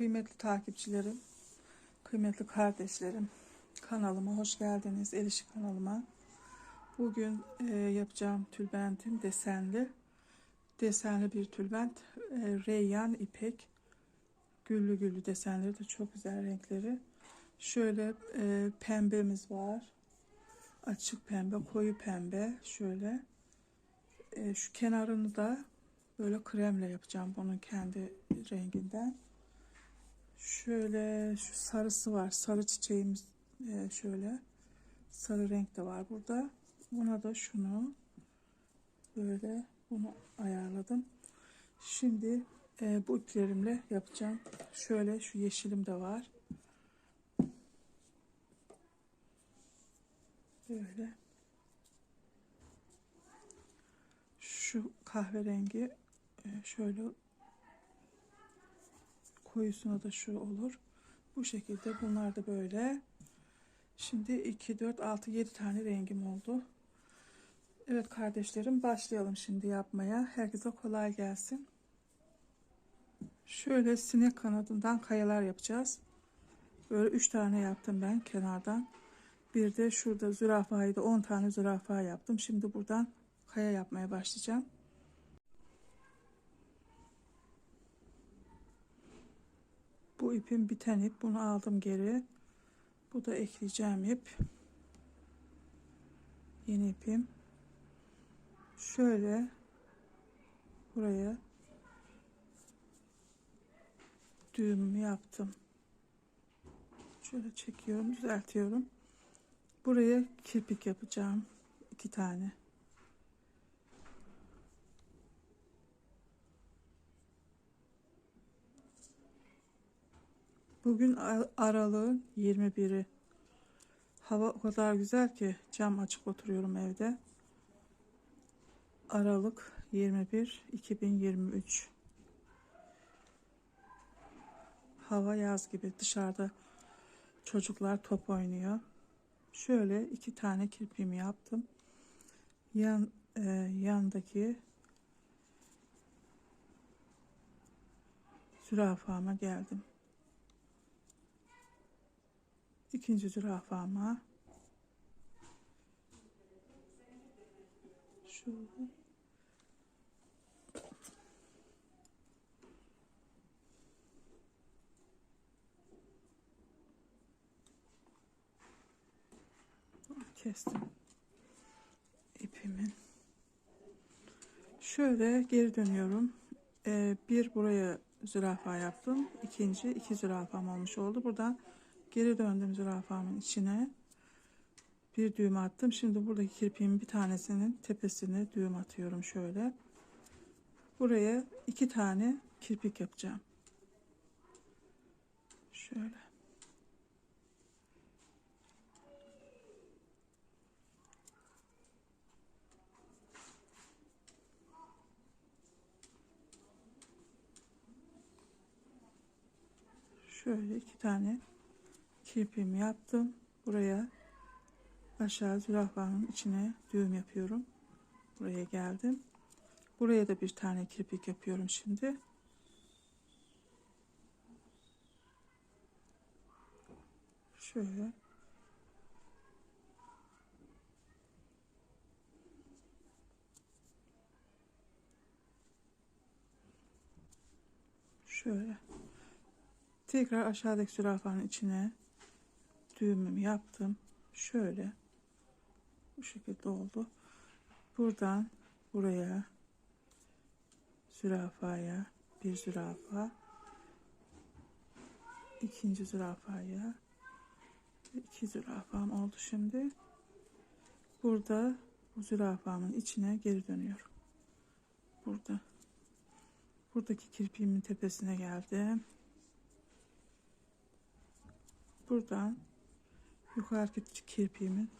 Kıymetli takipçilerim, kıymetli kardeşlerim, kanalıma hoş geldiniz. Elişi kanalıma. Bugün e, yapacağım tülbentim desenli. Desenli bir tülbent. E, reyyan ipek. Güllü güllü desenleri de çok güzel renkleri. Şöyle e, pembemiz var. Açık pembe, koyu pembe. Şöyle. E, şu kenarını da böyle kremle yapacağım bunun kendi renginden. Şöyle şu sarısı var. Sarı çiçeğimiz e, şöyle. Sarı renk de var burada. Buna da şunu böyle bunu ayarladım. Şimdi e, bu iplerimle yapacağım. Şöyle şu yeşilim de var. Böyle. Şu kahverengi e, şöyle koyusuna da şu olur. Bu şekilde bunlar da böyle. Şimdi 2, 4, 6, 7 tane rengim oldu. Evet kardeşlerim başlayalım şimdi yapmaya. Herkese kolay gelsin. Şöyle sinek kanadından kayalar yapacağız. Böyle 3 tane yaptım ben kenardan. Bir de şurada zürafayı da 10 tane zürafa yaptım. Şimdi buradan kaya yapmaya başlayacağım. Bu ipim biten ip. Bunu aldım geri. Bu da ekleyeceğim ip. Yeni ipim. Şöyle buraya düğümümü yaptım. Şöyle çekiyorum, düzeltiyorum. Buraya kirpik yapacağım. iki tane. Bugün aralığın 21'i. Hava o kadar güzel ki cam açık oturuyorum evde. Aralık 21 2023. Hava yaz gibi dışarıda çocuklar top oynuyor. Şöyle iki tane kirpiğimi yaptım. Yan e, yandaki zürafama geldim. İkinci zürafama. Şöyle. Kestim ipimin. Şöyle geri dönüyorum. Ee, bir buraya zürafa yaptım. İkinci iki zürafam olmuş oldu. Buradan Geri döndüm zürafamın içine. Bir düğüm attım. Şimdi buradaki kirpiğin bir tanesinin tepesine düğüm atıyorum şöyle. Buraya iki tane kirpik yapacağım. Şöyle. Şöyle iki tane kirpiğimi yaptım. Buraya aşağı zürafanın içine düğüm yapıyorum. Buraya geldim. Buraya da bir tane kirpik yapıyorum şimdi. Şöyle. Şöyle. Tekrar aşağıdaki zürafanın içine düğümümü yaptım. Şöyle bu şekilde oldu. Buradan buraya zürafaya bir zürafa ikinci zürafaya iki zürafam oldu şimdi. Burada bu zürafamın içine geri dönüyorum. Burada. Buradaki kirpiğimin tepesine geldim. Buradan yukarıki kirpiğimin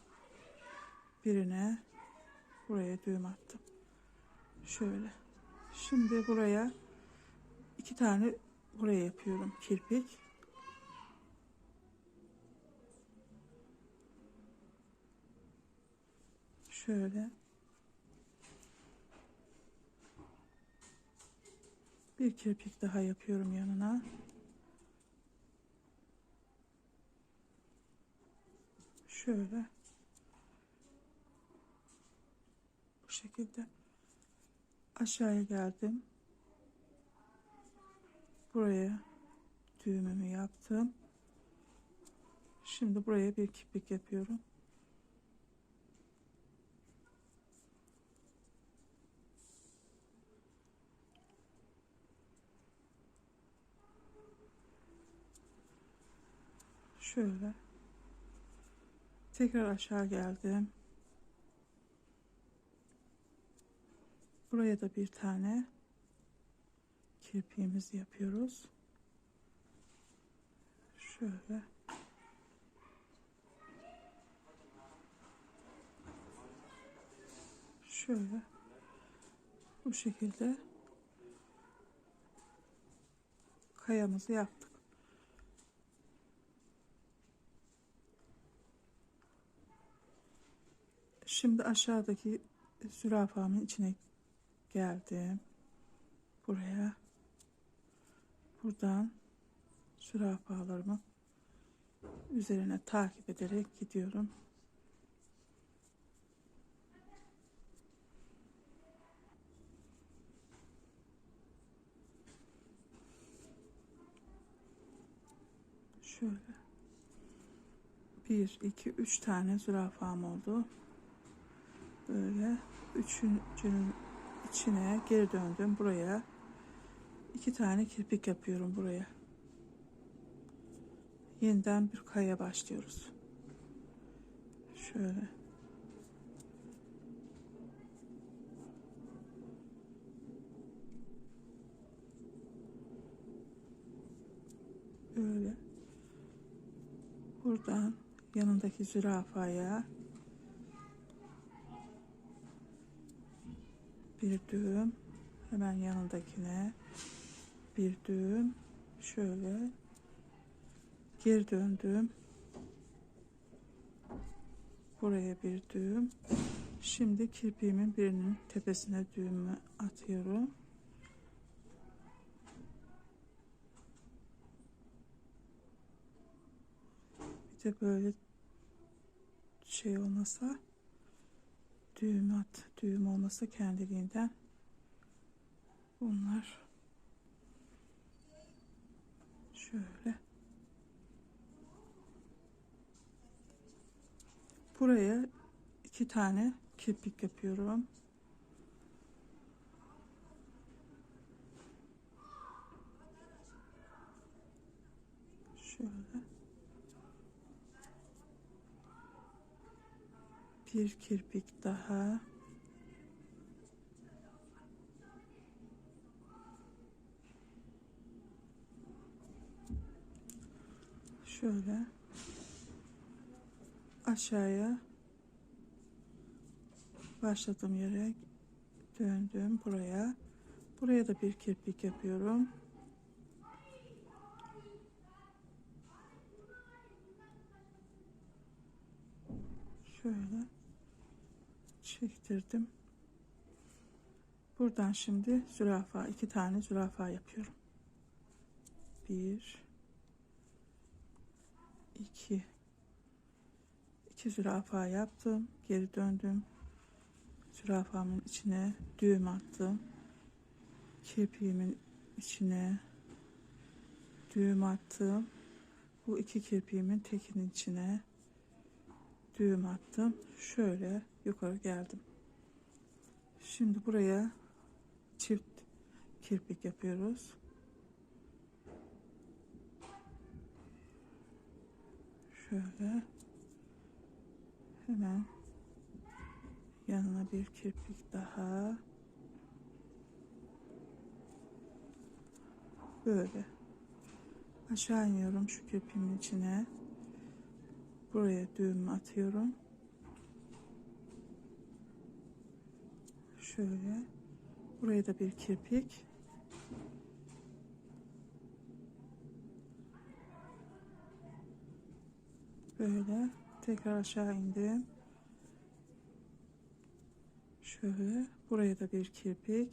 birine buraya düğüm attım. Şöyle. Şimdi buraya iki tane buraya yapıyorum kirpik. Şöyle. Bir kirpik daha yapıyorum yanına. Şöyle. Bu şekilde aşağıya geldim. Buraya düğümümü yaptım. Şimdi buraya bir kipik yapıyorum. Şöyle. Tekrar aşağı geldim. Buraya da bir tane kirpiğimizi yapıyoruz. Şöyle. Şöyle. Bu şekilde kayamızı yaptık. Şimdi aşağıdaki zürafamın içine geldim. Buraya. Buradan zürafalarımı üzerine takip ederek gidiyorum. Şöyle. Bir, iki, üç tane zürafam oldu. Böyle üçüncünün içine geri döndüm buraya. iki tane kirpik yapıyorum buraya. Yeniden bir kaya başlıyoruz. Şöyle. Böyle. Buradan yanındaki zürafaya bir düğüm hemen yanındakine. Bir düğüm şöyle. Geri döndüm. Buraya bir düğüm. Şimdi kirpiğimin birinin tepesine düğümü atıyorum. Bir de böyle şey olmasa düğüm at düğüm olmasa kendiliğinden bunlar şöyle. Buraya iki tane kirpik yapıyorum şöyle bir kirpik daha. Şöyle aşağıya başladığım yere döndüm buraya. Buraya da bir kirpik yapıyorum. Şöyle çektirdim. Buradan şimdi zürafa iki tane zürafa yapıyorum. Bir iki. İki zürafa yaptım geri döndüm. Zürafamın içine düğüm attım. Kirpiğimin içine düğüm attım. Bu iki kirpiğimin tekinin içine düğüm attım. Şöyle yukarı geldim. Şimdi buraya çift kirpik yapıyoruz. Şöyle hemen yanına bir kirpik daha. Böyle. Aşağı iniyorum şu kirpiğimin içine. Buraya düğüm atıyorum şöyle. Buraya da bir kirpik. Böyle. Tekrar aşağı indim. Şöyle. Buraya da bir kirpik.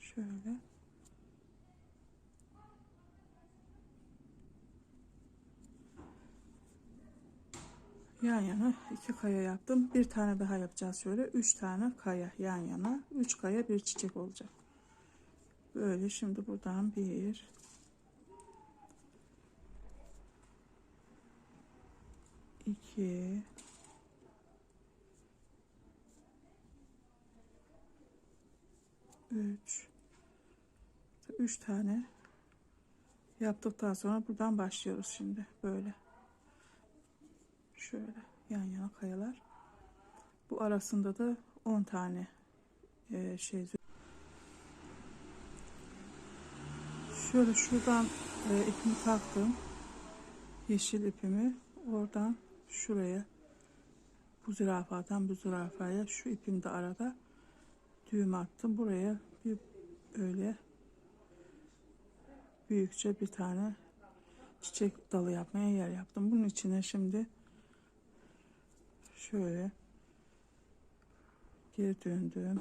Şöyle Yan yana iki kaya yaptım. Bir tane daha yapacağız şöyle. Üç tane kaya yan yana. Üç kaya bir çiçek olacak. Böyle şimdi buradan bir iki üç üç tane yaptıktan sonra buradan başlıyoruz şimdi böyle şöyle yan yana kayalar. Bu arasında da 10 tane e, şey şöyle şuradan e, ipimi taktım. Yeşil ipimi oradan şuraya bu zürafadan bu zürafaya şu ipim de arada düğüm attım. Buraya bir öyle büyükçe bir tane çiçek dalı yapmaya yer yaptım. Bunun içine şimdi şöyle. Geri döndüm.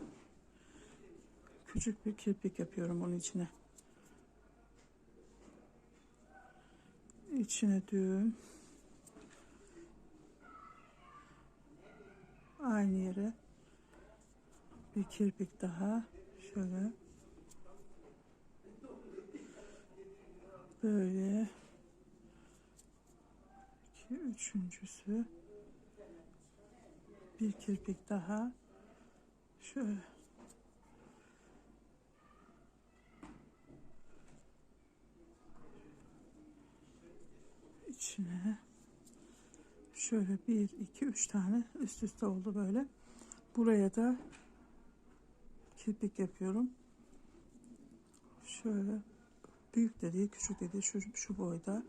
Küçük bir kirpik yapıyorum onun içine. İçine düğüm aynı yere bir kirpik daha. Şöyle. Böyle. İki üçüncüsü bir kirpik daha. Şöyle. İçine şöyle bir iki üç tane üst üste oldu böyle. Buraya da kirpik yapıyorum. Şöyle büyük dediği küçük dediği şu, şu boyda.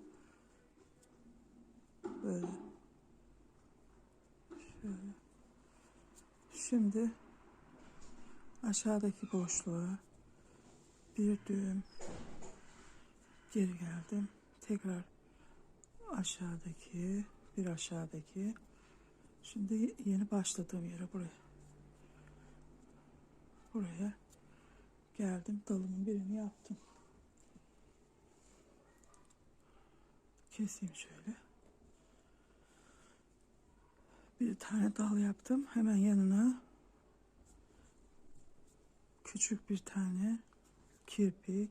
Böyle şöyle şimdi aşağıdaki boşluğa bir düğüm geri geldim. Tekrar aşağıdaki bir aşağıdaki. Şimdi yeni başladığım yere buraya buraya geldim. Dalımın birini yaptım. Keseyim şöyle bir tane dal yaptım. Hemen yanına küçük bir tane kirpik.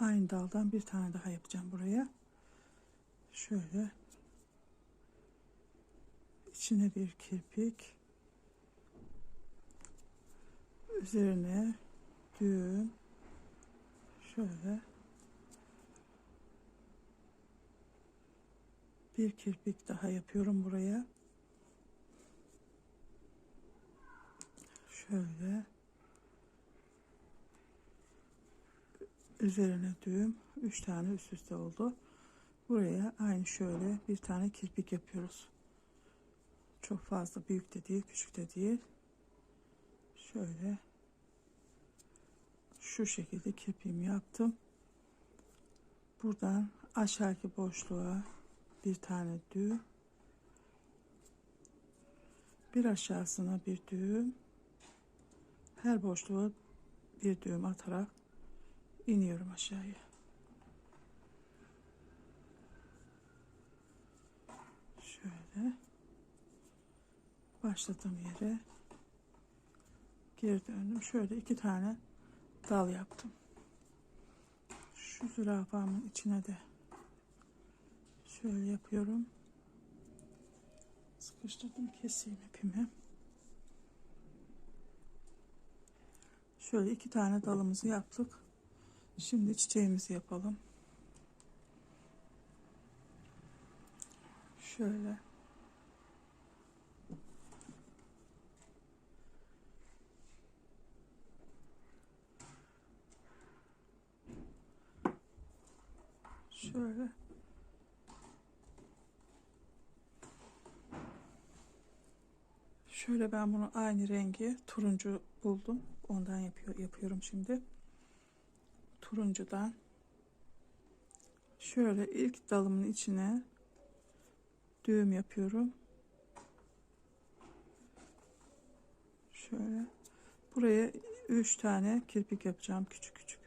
Aynı daldan bir tane daha yapacağım buraya. Şöyle. İçine bir kirpik. Üzerine düğüm. Şöyle. Bir kirpik daha yapıyorum buraya şöyle. Üzerine düğüm. Üç tane üst üste oldu. Buraya aynı şöyle bir tane kirpik yapıyoruz. Çok fazla büyük de değil küçük de değil. Şöyle şu şekilde kirpiğimi yaptım. Buradan aşağıki boşluğa bir tane düğüm. Bir aşağısına bir düğüm her boşluğa bir düğüm atarak iniyorum aşağıya. Şöyle. Başladığım yere geri döndüm. Şöyle iki tane dal yaptım. Şu zürafamın içine de şöyle yapıyorum. Sıkıştırdım keseyim ipimi şöyle iki tane dalımızı yaptık. Şimdi çiçeğimizi yapalım. Şöyle. Şöyle şöyle ben bunu aynı rengi turuncu buldum. Ondan yapıyor yapıyorum şimdi. Turuncudan. Şöyle ilk dalımın içine düğüm yapıyorum. Şöyle. Buraya üç tane kirpik yapacağım küçük küçük.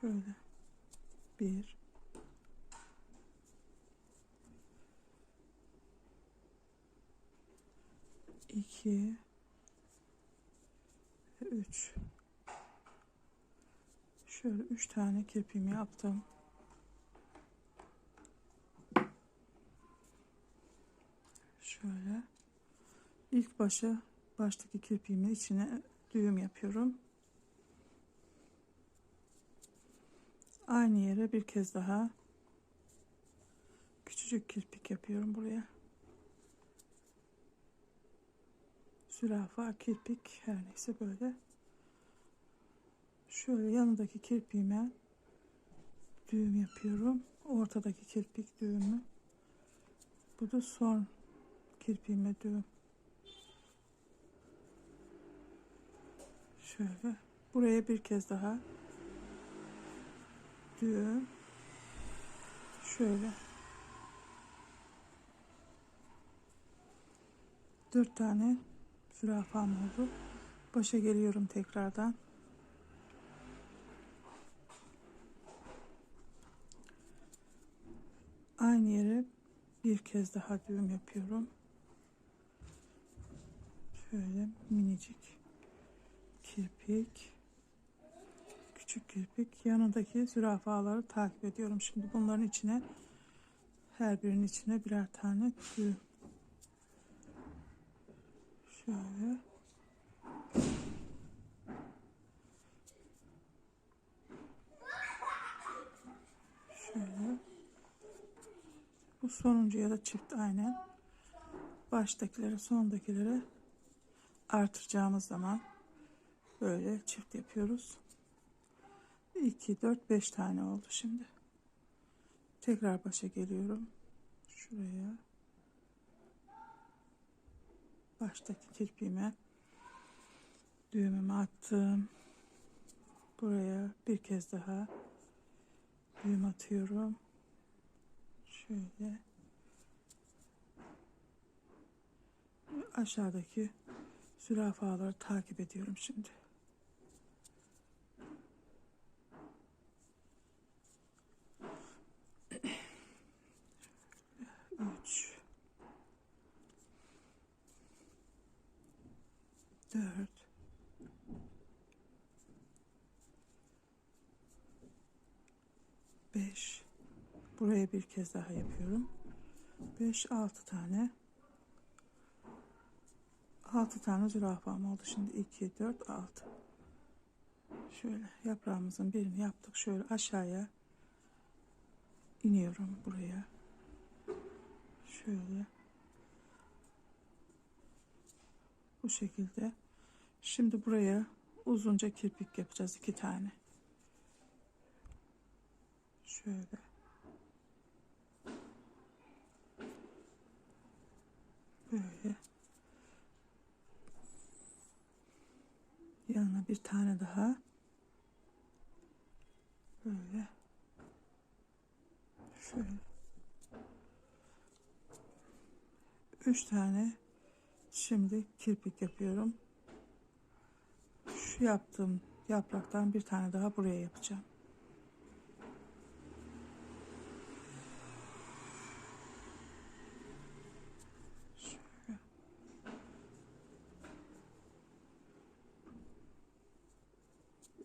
Şöyle. Bir 2 ve 3 Şöyle 3 tane kirpiğimi yaptım. Şöyle ilk başa baştaki kirpiğimin içine düğüm yapıyorum. Aynı yere bir kez daha küçücük kirpik yapıyorum buraya. Zürafa, kirpik her neyse böyle. Şöyle yanındaki kirpiğime düğüm yapıyorum. Ortadaki kirpik düğümü. Bu da son kirpiğime düğüm. Şöyle buraya bir kez daha düğüm. Şöyle. Dört tane zürafam oldu. Başa geliyorum tekrardan. Aynı yere bir kez daha düğüm yapıyorum. Şöyle minicik kirpik. Küçük kirpik. Yanındaki zürafaları takip ediyorum. Şimdi bunların içine her birinin içine birer tane düğüm. Şöyle. Bu sonuncuya da çift aynen. Baştakilere sondakilere artıracağımız zaman böyle çift yapıyoruz. 2, 4, 5 tane oldu şimdi. Tekrar başa geliyorum. Şuraya. Baştaki kirpiğime düğümümü attım. Buraya bir kez daha düğüm atıyorum. Şöyle. Aşağıdaki zürafaları takip ediyorum şimdi. Üç. Dört. Beş. Buraya bir kez daha yapıyorum. Beş, altı tane. Altı tane zürafam oldu. Şimdi iki, dört, altı. Şöyle yaprağımızın birini yaptık. Şöyle aşağıya iniyorum buraya. Şöyle. Bu şekilde. Şimdi buraya uzunca kirpik yapacağız. iki tane. Şöyle. Böyle. Yanına bir tane daha. Böyle. Şöyle. Üç tane şimdi kirpik yapıyorum. Şu yaptığım yapraktan bir tane daha buraya yapacağım. Şöyle.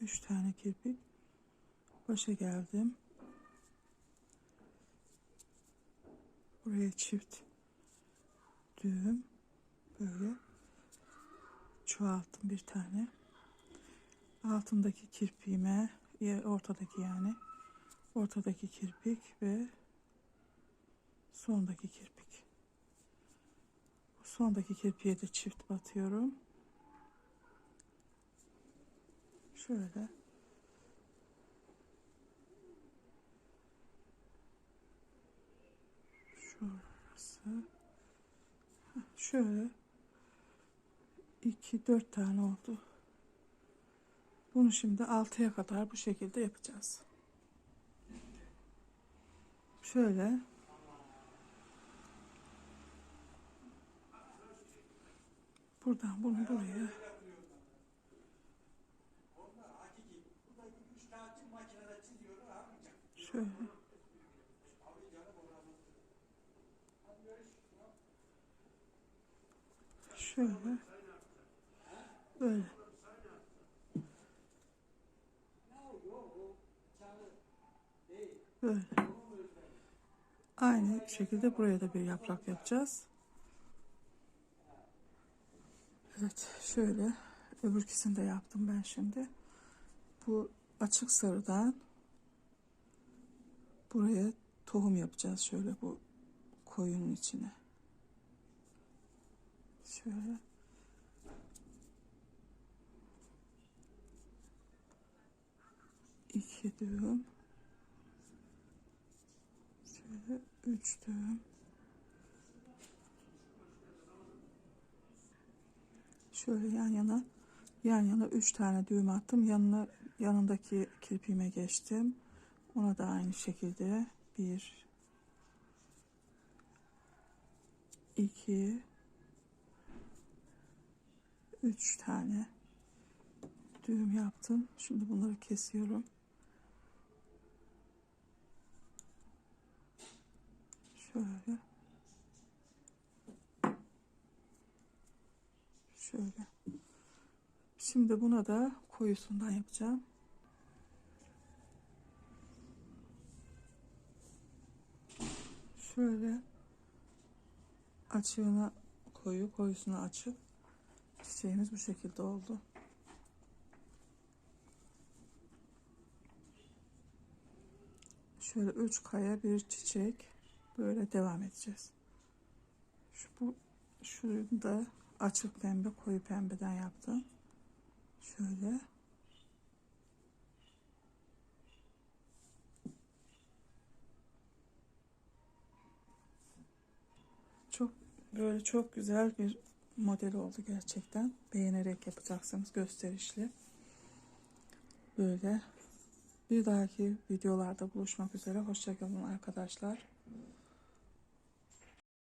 Üç tane kirpik. Başa geldim. Buraya çift düğüm böyle çoğalttım bir tane. Altındaki kirpiğime ya ortadaki yani ortadaki kirpik ve sondaki kirpik. Sondaki kirpiğe de çift batıyorum. Şöyle. Şurası. Şöyle. 2 4 tane oldu. Bunu şimdi 6'ya kadar bu şekilde yapacağız. Şöyle. Buradan bunu buraya. Şöyle. Şöyle. Böyle. Böyle. Aynı şekilde buraya da bir yaprak yapacağız. Evet şöyle öbürküsünü de yaptım ben şimdi. Bu açık sarıdan buraya tohum yapacağız şöyle bu koyunun içine. Şöyle. İki düğüm. Şöyle üç düğüm. Şöyle yan yana yan yana üç tane düğüm attım. Yanına yanındaki kirpiğime geçtim. Ona da aynı şekilde bir iki üç tane düğüm yaptım. Şimdi bunları kesiyorum. Şöyle. Şöyle. Şimdi buna da koyusundan yapacağım. Şöyle açığına koyu, koyusuna açık. Çiçeğimiz bu şekilde oldu. Şöyle üç kaya bir çiçek böyle devam edeceğiz. Şu bu şunu da açık pembe koyu pembeden yaptım. Şöyle. Çok böyle çok güzel bir model oldu gerçekten. Beğenerek yapacaksınız gösterişli. Böyle bir dahaki videolarda buluşmak üzere. Hoşçakalın arkadaşlar.